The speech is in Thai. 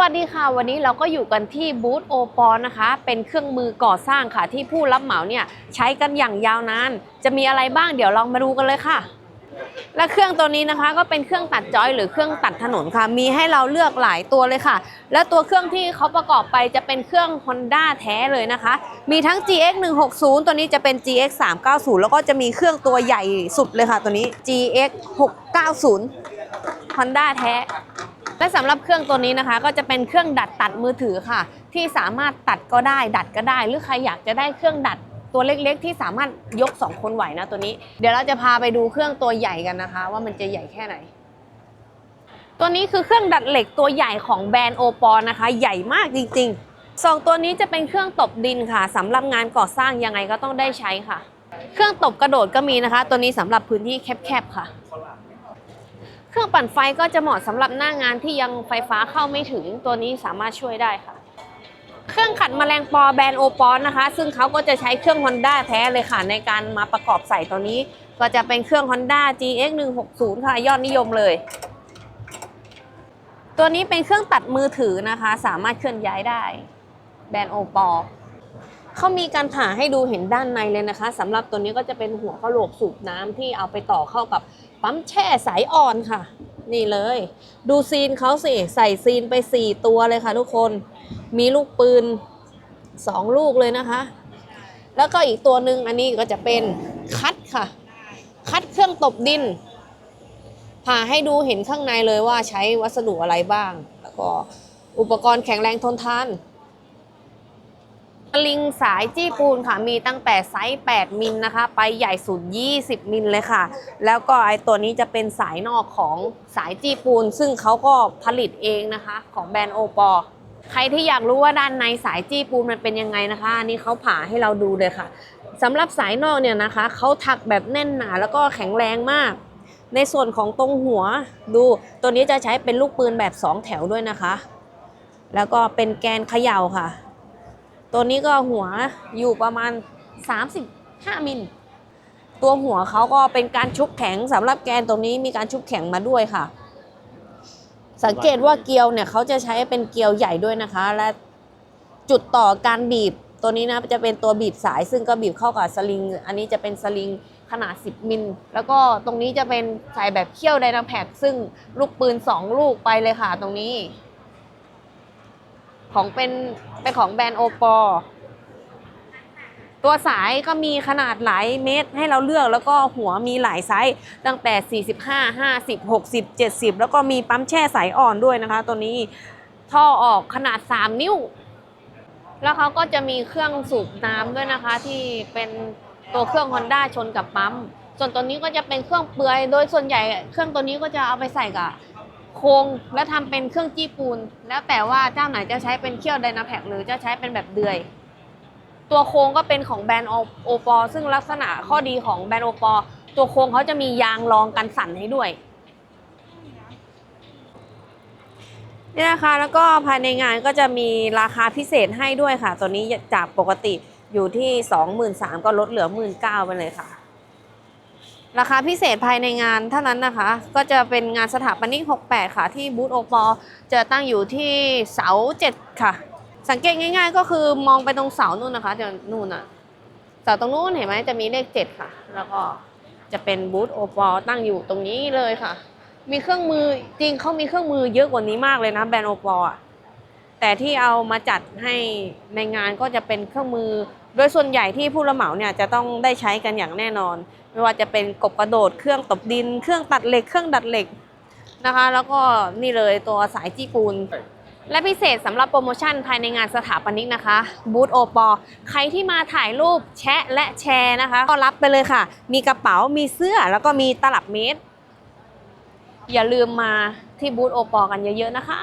วัสดีค่ะ วันนี้เราก็อยู่กันที่บูธโอปอนะคะ เป็นเครื่องมือก่อสร้างค่ะ ที่ผู้รับเหมาเนี่ยใช้กันอย่างยาวนาน จะมีอะไรบ้างเดี๋ยวลองมาดูกันเลยค่ะ และเครื่องตัวนี้นะคะก็เป็นเครื่องตัดจอยหรือเครื่องตัดถนนค่ะ มีให้เราเลือกหลายตัวเลยค่ะ และตัวเครื่องที่เขาประกอบไปจะเป็นเครื่อง Honda แท้เลยนะคะ มีทั้ง GX 160ตัวนี้จะเป็น GX 390แล้วก็จะมีเครื่องตัวใหญ่สุดเลยค่ะ ตัวนี้ GX 690 Honda แท้ และสำหรับเครื่องตัวนี้นะคะ ก็จะเป็นเครื่องดัดตัดมือถือค่ะ ที่สามารถตัดก็ได้ ดัดก็ได้ หรือใครอยากจะได้เครื่องดัดตัวเล็กๆ ที่สามารถยก 2 คนไหวนะตัวนี้ เดี๋ยวเราจะพาไปดูเครื่องตัวใหญ่กันนะคะ ว่ามันจะใหญ่แค่ไหน ตัวนี้คือเครื่องดัดเหล็กตัวใหญ่ของแบรนด์โอปอนะคะ ใหญ่มากจริงๆสองตัวนี้จะเป็นเครื่องตบดินค่ะสำหรับงานก่อสร้างยังไงก็ต้องได้ใช้ค่ะ เครื่องตบกระโดดก็มีนะคะ ตัวนี้สำหรับพื้นที่แคบๆค่ะ เครื่องปั่นไฟก็จะเหมาะสำหรับหน้างานที่ยังไฟฟ้าเข้าไม่ถึงตัวนี้สามารถช่วยได้ค่ะ เครื่องขัดแมลงปอแบรนด์โอปอนนะคะ ซึ่งเขาก็จะใช้เครื่อง Honda แท้เลยค่ะ ในการมาประกอบใส่ตัวนี้ ก็จะเป็นเครื่อง Honda GX 160ค่ะยอดนิยมเลย ตัวนี้เป็นเครื่องตัดมือถือนะคะ สามารถเคลื่อนย้ายได้ แบรนด์โอปอ เขามีการผ่าให้ดูเห็นด้านในเลยนะคะสำหรับตัวนี้ก็จะเป็นหัวกระโหลกสูบน้ำที่เอาไปต่อเข้ากับปั๊มแช่สายอ่อนค่ะ นี่เลย ดูซีนเขาสิ ใส่ซีนไป 4 ตัวเลยค่ะทุกคน มีลูกปืน 2 ลูกเลยนะคะ แล้วก็อีกตัวหนึ่งอันนี้ก็จะเป็นคัดค่ะ คัดเครื่องตบดิน ผ่าให้ดูเห็นข้างในเลยว่าใช้วัสดุอะไรบ้าง แล้วก็อุปกรณ์แข็งแรงทนทาน ลิงสายจี้ปูนค่ะ มีตั้งแต่ไซส์ 8 มิลนะคะ ไปใหญ่สุด 20 มิลเลยค่ะ แล้วก็ไอตัวนี้จะเป็นสายนอกของสายจี้ปูน ซึ่งเขาก็ผลิตเองนะคะ ของแบรนด์โอปอใครที่อยากรู้ว่าด้านในสายจี้ปูนมันเป็นยังไงนะคะ อันนี้เขาผ่าให้เราดูเลยค่ะสำหรับสายนอกเนี่ยนะคะ เขาถักแบบแน่นหนาแล้วก็แข็งแรงมาก ในส่วนของตรงหัวดู ตัวนี้จะใช้เป็นลูกปืนแบบ 2 แถวด้วยนะคะ แล้วก็เป็นแกนเขย่าค่ะ ตัวนี้ก็หัวอยู่ประมาณ 35 มิล ตัวหัวเขาก็เป็นการชุบแข็งสำหรับแกนตรงนี้มีการชุบแข็งมาด้วยค่ะ สังเกตว่าเกลียวเนี่ยเขาจะใช้เป็นเกลียวใหญ่ด้วยนะคะ และจุดต่อการบีบตัวนี้นะจะเป็นตัวบีบสาย ซึ่งก็บีบเข้ากับสลิง อันนี้จะเป็นสลิงขนาด 10 มิล แล้วก็ตรงนี้จะเป็นใส่แบบเขี้ยวไดนาแพคซึ่งลูกปืน 2 ลูกไปเลยค่ะตรงนี้ ของเป็นเป็นของแบรนด์โอปอตัวสายก็มีขนาดหลายเมตรให้เราเลือกแล้วก็หัวมีหลายไซส์ตั้งแต่ 45 50 60 70 แล้วก็มีปั๊มแช่สายอ่อนด้วยนะคะ ตัวนี้ท่อออกขนาด 3 นิ้ว แล้วเขาก็จะมีเครื่องสูบน้ำด้วยนะคะ ที่เป็นตัวเครื่อง Honda ชนกับปั๊ม ส่วนตัวนี้ก็จะเป็นเครื่องเปลือย โดยส่วนใหญ่เครื่องตัวนี้ก็จะเอาไปใส่กับ โครงและทำเป็นเครื่องจี้ปูน แล้วแต่ว่าเจ้าไหนจะใช้เป็นเขี้ยวไดนาแพคหรือจะใช้เป็นแบบเดือย ตัวโครงก็เป็นของแบรนด์โอปอซึ่งลักษณะข้อดีของแบรนด์โอปอตัวโครงเขาจะมียางรองกันสั่นให้ด้วยนี่นะคะแล้วก็ภายในงานก็จะมีราคาพิเศษให้ด้วยค่ะ ตัวนี้จากปกติอยู่ที่ 23,000ก็ลดเหลือ 19,000ไปเลยค่ะ ราคาพิเศษภายในงานเท่านั้นนะคะ ก็จะเป็นงานสถาปนิก 68 ค่ะ ที่บูธโอปอจะตั้งอยู่ที่เสา7ค่ะ สังเกตง่าย ๆ ก็คือมองไปตรงเสานู่นนะคะเดี๋ยวนู่นอะเสาตรงนู้นเห็นไหมจะมีเลข7ค่ะ แล้วก็จะเป็นบูธโอปอตั้งอยู่ตรงนี้เลยค่ะ มีเครื่องมือจริงเขามีเครื่องมือเยอะกว่านี้มากเลยนะแบรนด์โอปออะแต่ที่เอามาจัดให้ในงานก็จะเป็นเครื่องมือ โดยส่วนใหญ่ที่ผู้รับเหมาเนี่ยจะต้องได้ใช้กันอย่างแน่นอน ไม่ว่าจะเป็นกบกระโดด เครื่องตบดิน เครื่องตัดเหล็ก เครื่องดัดเหล็กนะคะ แล้วก็นี่เลยตัวสายจี้ปูน และพิเศษสำหรับโปรโมชั่นภายในงานสถาปนิกนะคะ บูธโอปอใครที่มาถ่ายรูปแชะและแชร์นะคะ ก็รับไปเลยค่ะ มีกระเป๋า มีเสื้อ แล้วก็มีตลับเมตร อย่าลืมมาที่บูธโอปอกันเยอะๆนะคะ